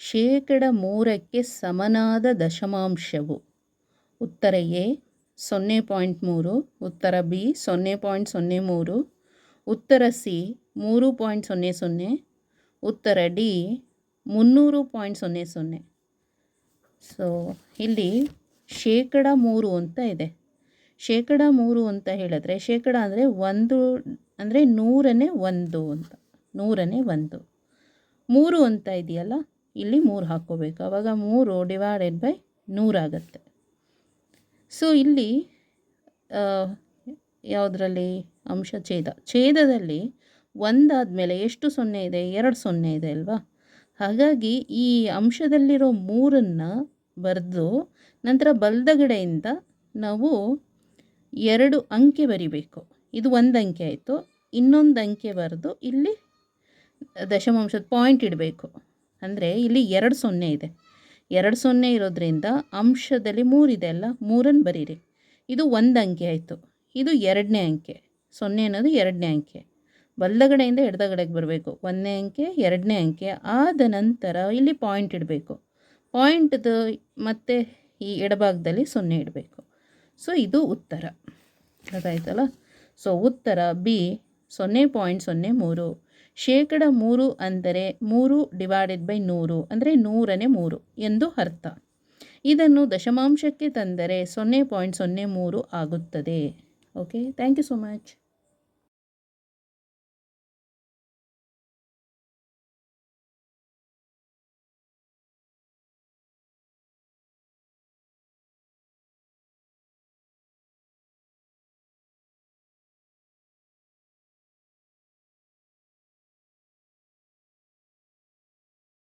ಶೇಕಡ ಮೂರಕ್ಕೆ ಸಮನಾದ ದಶಮಾಂಶವು. ಉತ್ತರ ಎ, ಸೊನ್ನೆ ಪಾಯಿಂಟ್ ಮೂರು, ಉತ್ತರ ಬಿ, ಸೊನ್ನೆ ಪಾಯಿಂಟ್ ಸೊನ್ನೆ ಮೂರು, ಉತ್ತರ ಸಿ, ಮೂರು ಪಾಯಿಂಟ್ ಸೊನ್ನೆ ಸೊನ್ನೆ, ಉತ್ತರ ಡಿ, ಮುನ್ನೂರು ಪಾಯಿಂಟ್ ಸೊನ್ನೆ ಸೊನ್ನೆ. ಸೊ ಇಲ್ಲಿ ಶೇಕಡ ಮೂರು ಅಂತ ಇದೆ. ಶೇಕಡ ಮೂರು ಅಂತ ಹೇಳಿದ್ರೆ, ಶೇಕಡ ಅಂದರೆ ಒಂದು, ಅಂದರೆ ನೂರನೇ ಒಂದು ಅಂತ. ನೂರನೇ ಒಂದು. ಮೂರು ಅಂತ ಇದೆಯಲ್ಲ? ಇಲ್ಲಿ ಮೂರು ಹಾಕ್ಕೋಬೇಕು. ಆವಾಗ ಮೂರು ಡಿವೈಡೆಡ್ ಬೈ ನೂರಾಗತ್ತೆ ಸೊ ಇಲ್ಲಿ ಯಾವುದರಲ್ಲಿ? ಅಂಶ ಛೇದ. ಛೇದದಲ್ಲಿ ಒಂದಾದ ಮೇಲೆ ಎಷ್ಟು ಸೊನ್ನೆ ಇದೆ? ಎರಡು ಸೊನ್ನೆ ಇದೆ ಅಲ್ವಾ? ಹಾಗಾಗಿ ಈ ಅಂಶದಲ್ಲಿರೋ ಮೂರನ್ನು ಬರೆದು ನಂತರ ಬಲ್ದಗಡೆಯಿಂದ ನಾವು ಎರಡು ಅಂಕೆ ಬರಿಬೇಕು. ಇದು ಒಂದು ಅಂಕೆ ಆಯಿತು. ಇನ್ನೊಂದು ಅಂಕೆ ಬರೆದು ಇಲ್ಲಿ ದಶಮಾಂಶದ ಪಾಯಿಂಟ್ ಇಡಬೇಕು. ಅಂದರೆ ಇಲ್ಲಿ ಎರಡು ಸೊನ್ನೆ ಇದೆ. ಎರಡು ಸೊನ್ನೆ ಇರೋದ್ರಿಂದ ಅಂಶದಲ್ಲಿ ಮೂರಿದೆ ಅಲ್ಲ? ಮೂರನ್ನು ಬರೀರಿ. ಇದು ಒಂದು ಅಂಕೆ ಆಯಿತು. ಇದು ಎರಡನೇ ಅಂಕೆ. ಸೊನ್ನೆ ಅನ್ನೋದು ಎರಡನೇ ಅಂಕೆ. ಬಲ್ಲಗಡೆಯಿಂದ ಎಡದಗಡೆಗೆ ಬರಬೇಕು. ಒಂದನೇ ಅಂಕೆ, ಎರಡನೇ ಅಂಕೆ. ಆದ ನಂತರ ಇಲ್ಲಿ ಪಾಯಿಂಟ್ ಇಡಬೇಕು. ಪಾಯಿಂಟ್ದು ಮತ್ತು ಈ ಎಡಭಾಗದಲ್ಲಿ ಸೊನ್ನೆ ಇಡಬೇಕು. ಸೊ ಇದು ಉತ್ತರ. ಅದಾಯ್ತಲ್ಲ? ಸೊ ಉತ್ತರ ಬಿ ಸೊನ್ನೆ ಪಾಯಿಂಟ್ ಸೊನ್ನೆ ಮೂರು. ಶೇಕಡ ಮೂರು ಅಂದರೆ ಮೂರು ಡಿವೈಡೆಡ್ ಬೈ ನೂರು ಅಂದರೆ ನೂರನೇ ಮೂರು ಎಂದು ಅರ್ಥ. ಇದನ್ನು ದಶಮಾಂಶಕ್ಕೆ ತಂದರೆ ಸೊನ್ನೆ ಪಾಯಿಂಟ್ ಸೊನ್ನೆ ಮೂರು ಆಗುತ್ತದೆ. Okay thank you so much